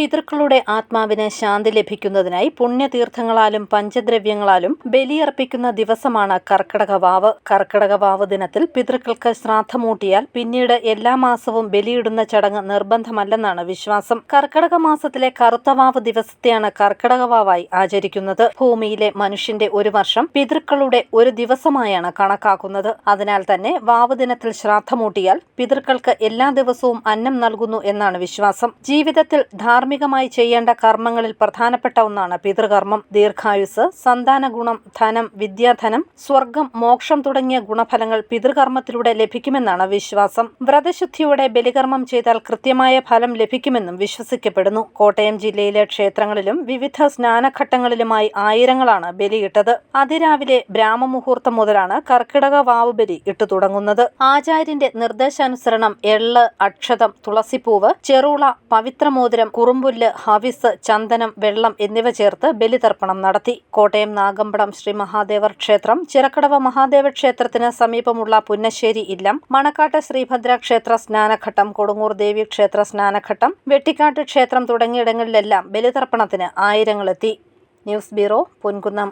പിതൃക്കളുടെ ആത്മാവിന് ശാന്തി ലഭിക്കുന്നതിനായി പുണ്യതീർത്ഥങ്ങളാലും പഞ്ചദ്രവ്യങ്ങളാലും ബലിയർപ്പിക്കുന്ന ദിവസമാണ് കർക്കിടക വാവ്. കർക്കിടക വാവ് ദിനത്തിൽ പിതൃക്കൾക്ക് ശ്രാദ്ധമൂട്ടിയാൽ പിന്നീട് എല്ലാ മാസവും ബലിയിടുന്ന ചടങ്ങ് നിർബന്ധമല്ലെന്നാണ് വിശ്വാസം. കർക്കടക മാസത്തിലെ കറുത്ത വാവ് ദിവസത്തെയാണ് കർക്കിടക വാവായി ആചരിക്കുന്നത്. ഭൂമിയിലെ മനുഷ്യന്റെ ഒരു വർഷം പിതൃക്കളുടെ ഒരു ദിവസമായാണ് കണക്കാക്കുന്നത്. അതിനാൽ തന്നെ വാവ് ദിനത്തിൽ ശ്രാദ്ധമൂട്ടിയാൽ പിതൃക്കൾക്ക് എല്ലാ ദിവസവും അന്നം നൽകുന്നു എന്നാണ് വിശ്വാസം. ജീവിതത്തിൽ ധാർമ്മികമായി ചെയ്യേണ്ട കർമ്മങ്ങളിൽ പ്രധാനപ്പെട്ട ഒന്നാണ് പിതൃകർമ്മം ദീർഘായുസ് സന്താന ഗുണം ധനം വിദ്യാധനം സ്വർഗം മോക്ഷം തുടങ്ങിയ ഗുണഫലങ്ങൾ പിതൃകർമ്മത്തിലൂടെ ലഭിക്കുമെന്നാണ് വിശ്വാസം. വ്രതശുദ്ധിയോടെ ബലികർമ്മം ചെയ്താൽ കൃത്യമായ ഫലം ലഭിക്കുമെന്നും വിശ്വസിക്കപ്പെടുന്നു. കോട്ടയം ജില്ലയിലെ ക്ഷേത്രങ്ങളിലും വിവിധ സ്നാനഘട്ടങ്ങളിലുമായി ആയിരങ്ങളാണ് ബലിയിട്ടത്. അതിരാവിലെ ബ്രാഹ്മമുഹൂർത്തം മുതലാണ് കർക്കിടക വാവ് ബലി ഇട്ടു തുടങ്ങുന്നത്. ആചാര്യന്റെ നിർദ്ദേശാനുസരണം എള്ള് അക്ഷതം തുളസിപ്പൂവ് ചെറുള പവിത്രമോതിരം കുറുമ്പുല്ല് ഹവിസ് ചന്ദനം വെള്ളം എന്നിവ ചേർത്ത് ബലിതർപ്പണം നടത്തി. കോട്ടയം നാഗമ്പടം ശ്രീ മഹാദേവർ ക്ഷേത്രം ചിറക്കടവ മഹാദേവ ക്ഷേത്രത്തിന് സമീപമുള്ള പുന്നശ്ശേരി ഇല്ലം മണക്കാട്ട് ശ്രീഭദ്ര ക്ഷേത്ര സ്നാനഘട്ടം കൊടുങ്ങൂർ ദേവി ക്ഷേത്ര സ്നാനഘട്ടം വെട്ടിക്കാട്ട് ക്ഷേത്രം തുടങ്ങിയിടങ്ങളിലെല്ലാം ബലിതർപ്പണത്തിന് ആയിരങ്ങളെത്തി. News bureau Ponkunnam.